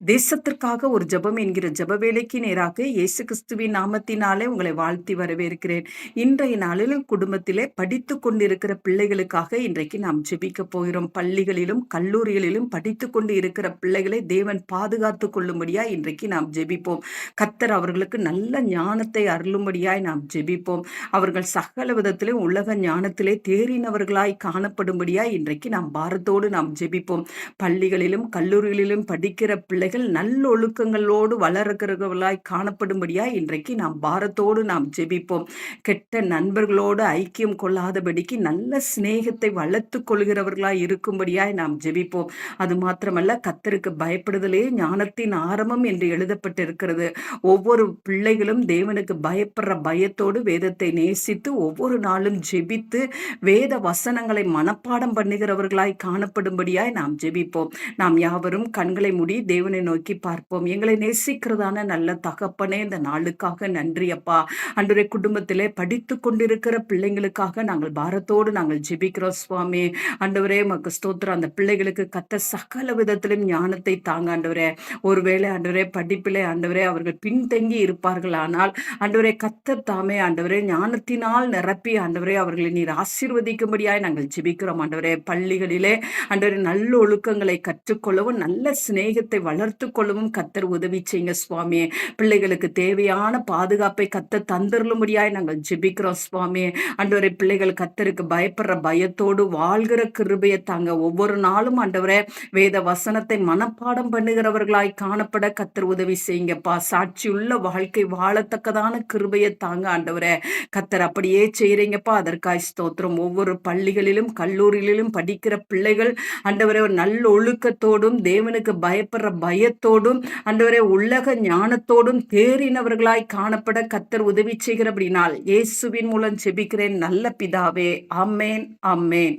தேசத்திற்காக ஒரு ஜெபம் என்கிற ஜெப வேலைக்கு நேராக இயேசு கிறிஸ்துவின் நாமத்தினாலே உங்களை வாழ்த்தி வரவேற்கிறேன். இன்றைய நாளில் குடும்பத்திலே படித்து கொண்டிருக்கிற பிள்ளைகளுக்காக இன்றைக்கு நாம் ஜெபிக்க போகிறோம். பள்ளிகளிலும் கல்லூரிகளிலும் படித்து கொண்டு இருக்கிற பிள்ளைகளை தேவன் பாதுகாத்து கொள்ளும்படியா இன்றைக்கு நாம் ஜெபிப்போம். கத்தர் அவர்களுக்கு நல்ல ஞானத்தை அருளும்படியாய் நாம் ஜெபிப்போம். அவர்கள் சகல விதத்திலே உலக ஞானத்திலே தேறினவர்களாய் காணப்படும்படியாய் இன்றைக்கு நாம் பாரத்தோடு நாம் ஜெபிப்போம். பள்ளிகளிலும் கல்லூரிகளிலும் படிக்கிற பிள்ளை பிள்ளைகள் நல்லொழுக்கங்களோடு வளர்கிறவர்களாய் காணப்படும்படியாய் இன்றைக்கு நாம் பாரத்தோடு நாம் ஜெபிப்போம். கெட்ட நண்பர்களோடு ஐக்கியம் கொள்ளாதபடிக்கு நல்ல சிநேகத்தை வளர்த்து கொள்கிறவர்களாய் இருக்கும்படியாய் நாம் ஜெபிப்போம். அது மாத்திரமல்ல கத்தருக்கு பயப்படுதலே ஞானத்தின் ஆரம்பம் என்று எழுதப்பட்டிருக்கிறது. ஒவ்வொரு பிள்ளைகளும் தேவனுக்கு பயப்படுற பயத்தோடு வேதத்தை நேசித்து ஒவ்வொரு நாளும் ஜெபித்து வேத வசனங்களை மனப்பாடம் பண்ணுகிறவர்களாய் காணப்படும்படியாய் நாம் ஜெபிப்போம். நாம் யாவரும் கண்களை முடி தேவனை தேவனை நோக்கி பார்ப்போம். எங்களை நேசிக்கிறதான நல்ல தகப்பனே இந்த நாளுக்காக நன்றி அப்பா. அன்றைய குடும்பத்திலே படித்து கொண்டிருக்கிற பிள்ளைங்களுக்காக நாங்கள் பாரத்தோடு நாங்கள் ஜெபிக்கிறோம் சுவாமி. அண்டவரே மக்கு ஸ்தோத்திரம். அந்த பிள்ளைகளுக்கு கத்த சகல விதத்திலும் ஞானத்தை தாங்க ஆண்டவரே ஒருவேளை ஆண்டவரே படிப்பிலே ஆண்டவரே அவர்கள் பின்தங்கி இருப்பார்கள். ஆனால் ஆண்டவரே கத்த தாமே ஆண்டவரே ஞானத்தினால் நிரப்பி ஆண்டவரே அவர்களை நீர் ஆசீர்வதிக்கும்படியாய் நாங்கள் ஜெபிக்கிறோம் ஆண்டவரே பள்ளிகளிலே ஆண்டவரே நல்ல ஒழுக்கங்களை கற்றுக்கொள்ளவும் நல்ல சிநேகத்தை வளர் வளர்த்து கொள்ளவும் கத்தர் உதவி செய்யுங்க சுவாமி பிள்ளைகளுக்கு தேவையான பாதுகாப்பை கத்த தந்துருளும்படியாய் நாங்கள் ஜெபிக்கிறோம் சுவாமி அண்டவரை பிள்ளைகள் கத்தருக்கு பயப்படுற பயத்தோடு வாழ்கிற கிருபையை தாங்க. ஒவ்வொரு நாளும் ஆண்டவரே வேத வசனத்தை மனப்பாடம் பண்ணுகிறவர்களாய் காணப்பட கத்தர் உதவி செய்யுங்கப்பா. சாட்சியுள்ள வாழ்க்கை வாழத்தக்கதான கிருபையை தாங்க ஆண்டவரே. கத்தர் அப்படியே செய்கிறீங்கப்பா அதற்காய் ஸ்தோத்திரம். ஒவ்வொரு பள்ளிகளிலும் கல்லூரிகளிலும் படிக்கிற பிள்ளைகள் ஆண்டவரே ஒரு நல்ல ஒழுக்கத்தோடும் தேவனுக்கு பயப்படுற பய பயத்தோடும் அன்றுவரே உலக ஞானத்தோடும் தேறினவர்களாய் காணப்பட கத்தர் உதவி செய்கிறபடினால் இயேசுவின் மூலம் செபிக்கிறேன் நல்ல பிதாவே. Amen amen